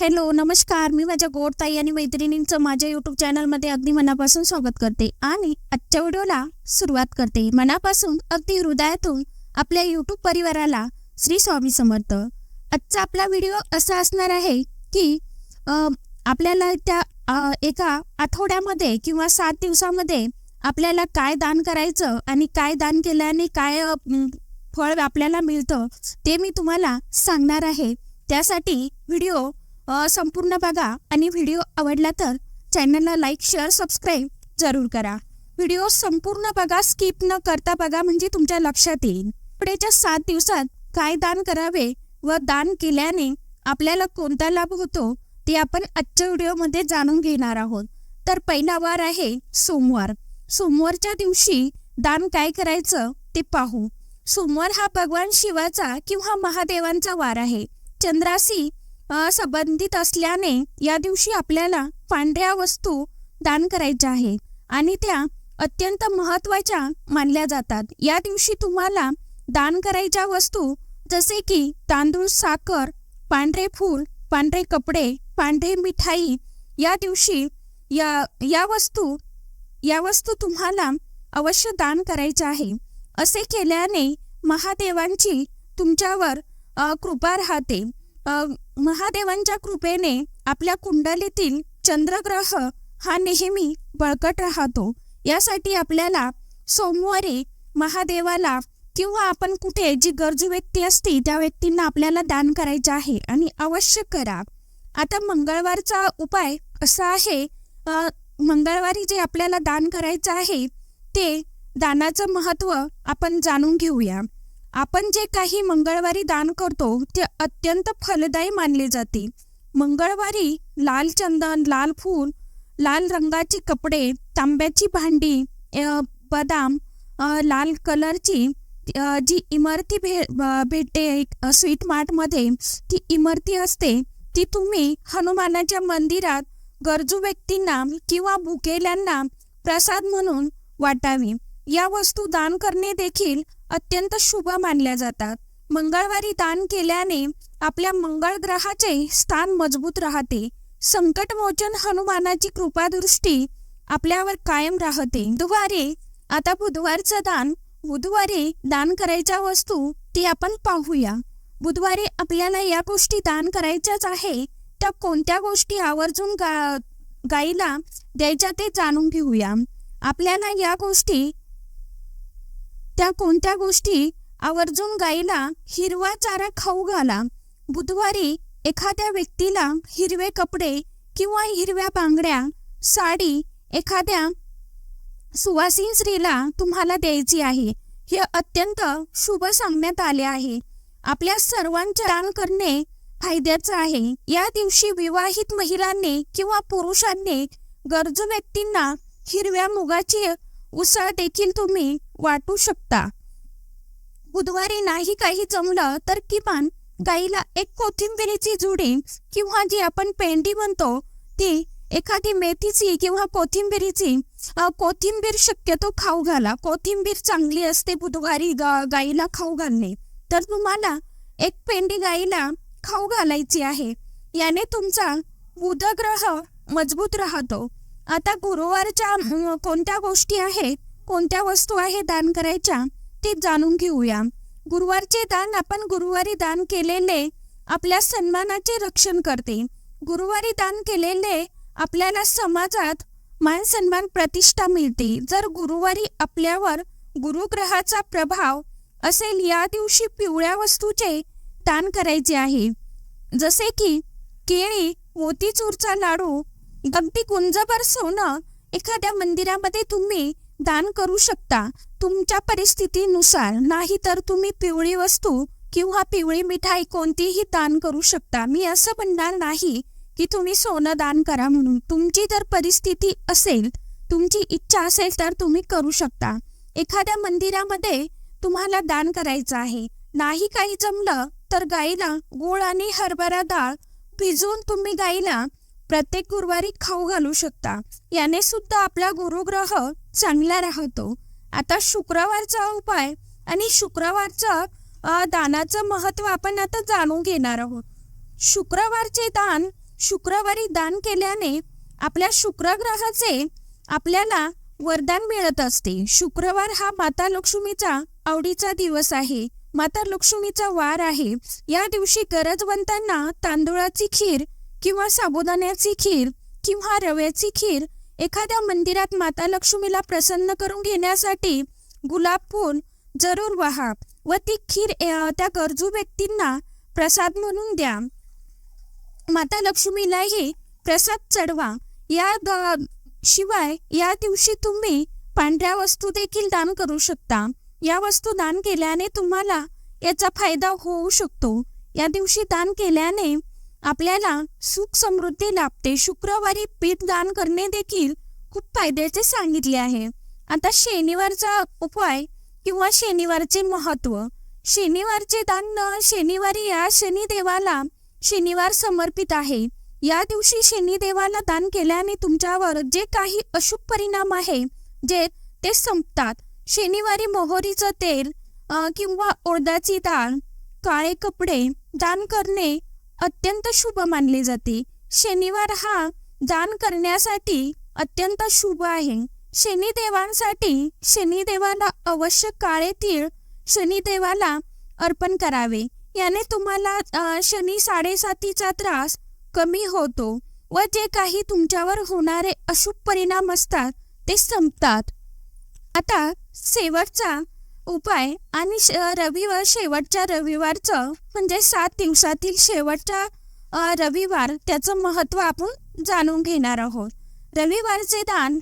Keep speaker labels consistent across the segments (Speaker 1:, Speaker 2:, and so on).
Speaker 1: Hello नमस्कार. मी माझ्या गोड ताई आणि मैत्रिणींचं माझ्या यूट्यूब चॅनलमध्ये अगदी मनापासून स्वागत करते आणि आजच्या व्हिडिओला सुरुवात करते. मनापासून अगदी हृदयातून आपल्या यूट्यूब परिवाराला श्री स्वामी समर्थ. आजचा आपला व्हिडिओ असा असणार आहे की आपल्याला त्या एका आठवड्यामध्ये किंवा सात दिवसामध्ये आपल्याला काय दान करायचं आणि काय दान केल्याने काय फळ आपल्याला मिळतं ते मी तुम्हाला सांगणार आहे. त्यासाठी व्हिडिओ संपूर्ण बघा आणि व्हिडिओ आवडला तर चॅनलला लाईक शेअर सबस्क्राईब जरूर करा. व्हिडिओ संपूर्ण बघा स्किप न करता बघा म्हणजे तुमच्या लक्षात येईल. पुढेच्या सात दिवसात काय दान करावे व दान केल्याने आपल्याला कोणता लाभ होतो ते आपण आजच्या व्हिडिओमध्ये जाणून घेणार आहोत. तर पहिला वार आहे सोमवार. सोमवारच्या दिवशी दान काय करायचं ते पाहू. सोमवार हा भगवान शिवाचा किंवा महादेवांचा वार आहे. चंद्राशी संबंधित असल्याने या दिवशी आपल्याला पांढऱ्या वस्तू दान करायच्या आहे आणि त्या अत्यंत महत्त्वाच्या मानल्या जातात. या दिवशी तुम्हाला दान करायच्या वस्तू जसे की तांदूळ साखर पांढरे फूल पांढरे कपडे पांढरे मिठाई या दिवशी या या वस्तू या वस्तू तुम्हाला अवश्य दान करायच्या आहे. असे केल्याने महादेवांची तुमच्यावर कृपा राहते. महादेवांच्या कृपेने आपल्या कुंडलीतील चंद्रग्रह हा नेहमी बळकट राहतो. यासाठी आपल्याला सोमवारी महादेवाला किंवा आपण कुठे जी गरजू व्यक्ती असते त्या व्यक्तींना आपल्याला दान करायचं आहे आणि अवश्य करा. आता मंगळवारचा उपाय असा आहे मंगळवारी जे आपल्याला दान करायचं आहे ते दानाचं महत्त्व आपण जाणून घेऊया. आपण जे काही मंगळवारी दान करतो ते अत्यंत फलदायी मानले जाते. मंगळवारी लाल चंदन लाल फूल लाल रंगाचे कपडे तांब्याची भांडी बदाम लाल कलरची जी इमारती भे भेटते स्वीट मार्टमध्ये ती इमारती असते ती तुम्ही हनुमानाच्या मंदिरात गरजू व्यक्तींना किंवा भुकेल्यांना प्रसाद म्हणून वाटावी. या वस्तू दान करणे देखील अत्यंत शुभ मानल्या जातात. मंगळवारी दान केल्याने आपल्या मंगळ ग्रहाचे स्थान मजबूत राहते. संकटमोचन हनुमानाची कृपादृष्टी आपल्यावर कायम राहते. बुधवारे आता बुधवारचं दान बुधवारी दान करायच्या वस्तू ती आपण पाहूया. बुधवारी आपल्याला या गोष्टी दान करायच्याच आहे त्या कोणत्या गोष्टी आवर्जून गा गाईला द्यायच्या ते जाणून घेऊया. आपल्याला या गोष्टी त्या कोणत्या गोष्टी आवर्जून गाईला हिरवा चारा खाऊ घाला? बुधवारी एखाद्या व्यक्तीला हिरवे कपडे किंवा हिरव्या बांगड्या साडी एखाद्या सुवासीन स्त्रीला तुम्हाला द्यायची आहे. हे अत्यंत शुभ सांगण्यात आले आहे. आपल्या सर्वांचे दान करणे फायद्याचं आहे. या दिवशी विवाहित महिलांनी किंवा पुरुषांनी गरजू व्यक्तींना हिरव्या मुगाची उसळ देखील तुम्ही वाटू शकता. बुधवारी नाही काही जमलं तर किमान गाईला एक कोथिंबिरीची जुडी किंवा जी आपण पेंडी म्हणतो ती एखादी मेथीची किंवा कोथिंबिरीची कोथिंबीर शक्यतो खाऊ घाला. कोथिंबीर चांगली असते बुधवारी गा गाईला खाऊ घालणे. तर तुम्हाला एक पेंडी गाईला खाऊ घालायची आहे. याने तुमचा बुधग्रह मजबूत राहतो. आता गुरुवारच्या कोणत्या गोष्टी आहेत? कोणत्या वस्तू आहे दान करायच्या ते जाणून घेऊया. गुरुवारचे दान आपण गुरुवारी दान केलेले आपल्या सन्मानाचे रक्षण करते. गुरुवारी दान केलेले आपल्याला समाजात मान सन्मान प्रतिष्ठा मिळते. जर गुरुवारी आपल्यावर गुरुग्रहाचा प्रभाव असेल या दिवशी पिवळ्या वस्तूचे दान करायचे आहे. जसे की केळी मोतीचूरचा लाडू अगदी गुंजभर सोनं एखाद्या मंदिरामध्ये तुम्ही दान करू शकता. तुमच्या परिस्थितीनुसार नाही तर तुम्ही पिवळी वस्तू किंवा पिवळी मिठाई कोणतीही दान करू शकता. मी असं म्हणणार नाही की तुम्ही सोनं दान करा म्हणून. तुमची जर परिस्थिती असेल तुमची इच्छा असेल तर तुम्ही करू शकता. एखाद्या मंदिरामध्ये तुम्हाला दान करायचं आहे. नाही काही जमलं तर गाईला गूळ आणि हरभरा डाळ भिजवून तुम्ही गाईला प्रत्येक गुरुवारी खाऊ घालू शकता. याने सुद्धा आपला गुरुग्रह चांगला राहतो. आता शुक्रवारचा उपाय आणि शुक्रवारचं दानाचं महत्त्व आपण आता जाणून घेणार आहोत. शुक्रवारचे दान शुक्रवारी दान केल्याने आपल्या शुक्रग्रहाचे आपल्याला वरदान मिळत असते. शुक्रवार हा माता लक्ष्मीचा आवडीचा दिवस आहे. माता लक्ष्मीचा वार आहे. या दिवशी गरजवंतांना तांदूळाची खीर किंवा साबुदाण्याची खीर किंवा रव्याची खीर एखाद्या मंदिरात माता लक्ष्मीला प्रसन्न करून घेण्यासाठी गुलाब फूल जरूर वाहा व ती खीर त्या गरजू व्यक्तींना प्रसाद म्हणून द्या. माता लक्ष्मीलाही प्रसाद चढवा. या द- शिवाय या दिवशी तुम्ही पांढऱ्या वस्तू देखील दान करू शकता. या वस्तू दान केल्याने तुम्हाला याचा फायदा होऊ शकतो. या दिवशी दान केल्याने आपल्याला सुख समृद्धी लाभते. शुक्रवारी पीठ दान करणे देखील खूप फायद्याचे सांगितले आहे. आता शनिवारचा उपाय किंवा शनिवारचे महत्त्व. शनिवारचे दान शनिवारी या शनिदेवाला शनिवार समर्पित आहे. या दिवशी शनिदेवाला दान केल्याने तुमच्यावर जे काही अशुभ परिणाम आहे जे ते संपतात. शनिवारी मोहरीचं तेल किंवा उडदाची डाळ काळे कपडे दान करणे अत्यंत शुभ मानले जाते. शनिवार हा दान करण्यासाठी अत्यंत शुभ आहे. शनिदेवांसाठी शनिदेवाला अवश्य काळे तीळ शनिदेवाला अर्पण करावे. याने तुम्हाला शनी साडेसातीचा त्रास कमी होतो व जे काही तुमच्यावर होणारे अशुभ परिणाम असतात ते संपतात. आता शेवटचा उपाय आणि श- रविवार शेवटच्या रविवारचं म्हणजे सात दिवसातील शेवटचा रविवार त्याचं महत्त्व आपण जाणून घेणार आहोत. रविवारचे दान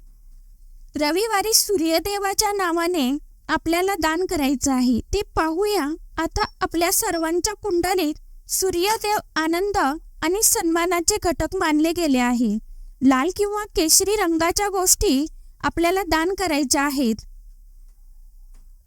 Speaker 1: रविवारी सूर्यदेवाच्या नावाने आपल्याला दान करायचं आहे. ते पाहूया आता आपल्या सर्वांच्या कुंडलीत सूर्यदेव आनंद आणि सन्मानाचे घटक मानले गेले आहे. लाल किंवा केशरी रंगाच्या गोष्टी आपल्याला दान करायच्या आहेत.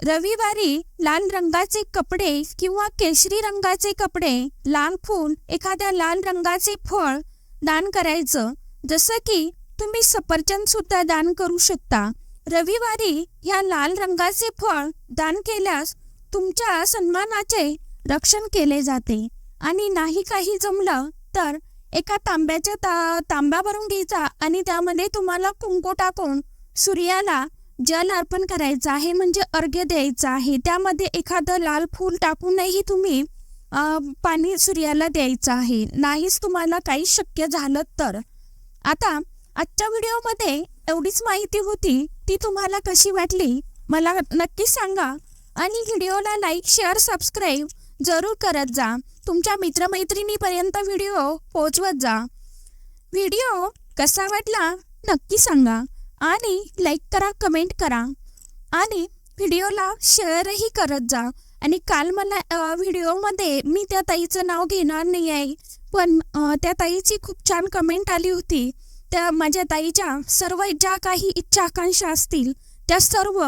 Speaker 1: रविवारी लाल रंगाचे कपडे किंवा केशरी रंगाचे कपडे लाल फूल एखाद्या लाल रंगाचे फळ दान करायचं. जसं की तुम्ही सफरचंद सुद्धा दान करू शकता. रविवारी ह्या लाल रंगाचे फळ दान केल्यास तुमच्या सन्मानाचे रक्षण केले जाते. आणि नाही काही जमलं तर एका तांब्याच्या ता तांब्या भरून घ्यायचा आणि त्यामध्ये तुम्हाला कुंकू टाकून सूर्याला जल अर्पण करायचं आहे म्हणजे अर्घ्य द्यायचं आहे. त्यामध्ये एखादं लाल फूल टाकूनही तुम्ही पाणी सूर्याला द्यायचं आहे. नाहीच तुम्हाला काही शक्य झालं तर. आता आजच्या व्हिडिओमध्ये एवढीच माहिती होती ती तुम्हाला कशी वाटली मला नक्की सांगा. आणि व्हिडिओला लाईक शेअर सबस्क्राईब जरूर करत जा. तुमच्या मित्रमैत्रिणीपर्यंत व्हिडिओ पोचवत जा. व्हिडिओ कसा वाटला नक्की सांगा. आणि लाईक करा कमेंट करा. आणि व्हिडिओला शेअरही करत जा. आणि काल मला व्हिडिओमध्ये मी त्या ताईचं नाव घेणार नाही आहे पण त्या ताईची खूप छान कमेंट आली होती. त्या माझ्या ताईच्या सर्व ज्या काही इच्छा आकांक्षा असतील त्या सर्व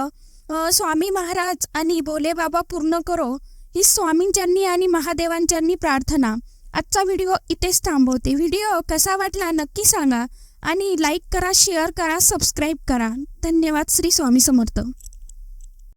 Speaker 1: स्वामी महाराज आणि भोले बाबा पूर्ण करो. ही स्वामींच्यांनी आणि महादेवांच्यांनी प्रार्थना. आजचा व्हिडिओ इथेच थांबवते. व्हिडिओ कसा वाटला नक्की सांगा. आणि लाईक करा शेअर करा सबस्क्राईब करा. धन्यवाद श्री स्वामी समर्थ.